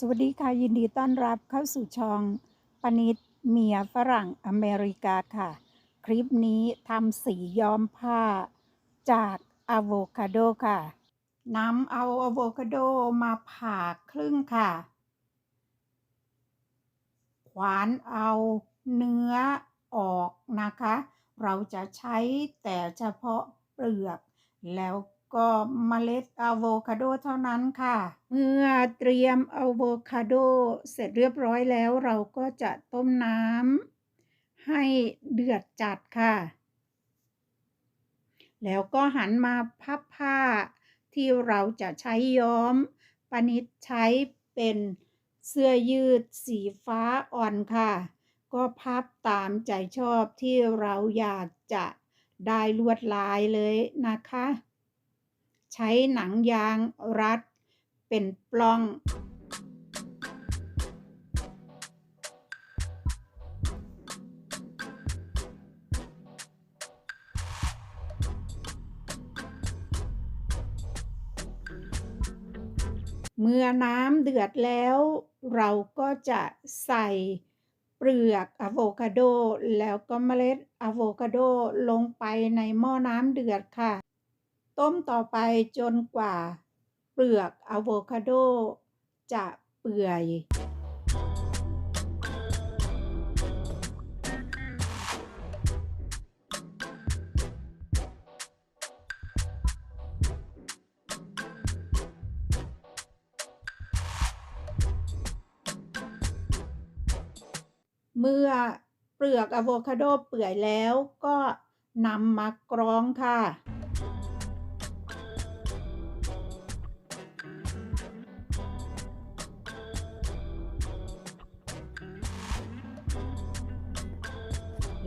สวัสดีค่ะ ยินดีต้อนรับเข้าสู่ช่องปนิดเมียฝรั่งอเมริกาค่ะ คลิปนี้ทำสีย้อมผ้าจากอะโวคาโดค่ะนำเอาอะโวคาโดมาผ่าครึ่งค่ะ ขวานเอาเนื้อออกนะคะ เราจะใช้แต่เฉพาะเปลือกแล้ว ก็เมล็ดอะโวคาโดเท่านั้นค่ะ เมื่อเตรียมอะโวคาโดเสร็จเรียบร้อยแล้วเราก็จะต้มน้ำให้เดือดจัดค่ะ แล้วก็หันมาพับผ้าที่เราจะใช้ย้อมปานิดใช้เป็นเสื้อยืดสีฟ้าอ่อนค่ะ ก็พับตามใจชอบที่เราอยากจะได้ลวดลายเลยนะคะ ใช้หนังยางรัด เป็นปล้อง เมื่อน้ำเดือดแล้ว เราก็จะใส่เปลือกอะโวคาโด แล้วก็เมล็ดอะโวคาโดลงไปในหม้อน้ำเดือดค่ะ ต้มต่อไปจนกว่า เปลือกอะโวคาโด จะเปื่อย เมื่อเปลือกอะโวคาโดเปื่อยแล้วก็นำมากรองค่ะ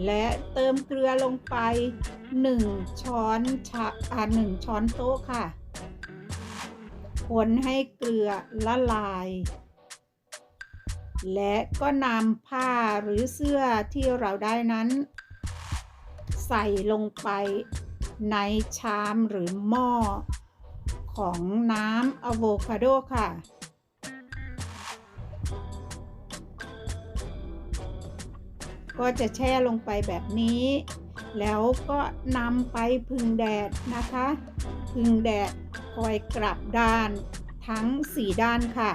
และเติมเกลือลงไป 1 ช้อนชาอ่า1ช้อนโต๊ะค่ะ คนให้เกลือละลาย และก็นำผ้าหรือเสื้อที่เราได้นั้น ใส่ลงไปในชามหรือหม้อของน้ำอะโวคาโดค่ะ ก็จะแช่ลงไปแบบนี้ แล้วก็นำไปพึ่งแดดนะคะ พึ่งแดดคอยกลับด้านทั้ง 4 ด้านค่ะ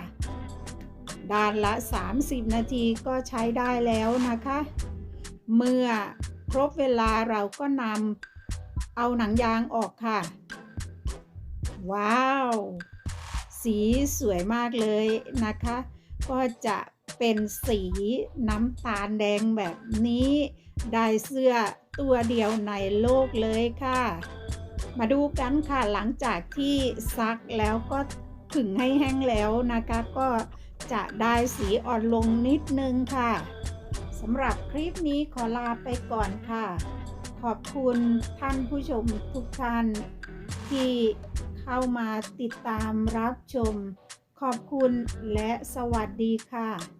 ด้านละ 30 นาทีก็ใช้ได้แล้วนะคะ เมื่อครบเวลาเราก็นำเอาหนังยางออกค่ะ ว้าว สีสวยมากเลยนะคะ ก็จะ เป็นสีน้ำตาลแดงแบบนี้ ได้เสื้อตัวเดียวในโลกเลยค่ะ มาดูกันค่ะหลังจากที่ซักแล้วก็ผึ่งให้แห้งแล้วนะคะ ก็จะได้สีอ่อนลงนิดนึงค่ะสำหรับคลิปนี้ขอลาไปก่อนค่ะ ขอบคุณท่านผู้ชมทุกท่านที่เข้ามาติดตามรับชม ขอบคุณและสวัสดีค่ะ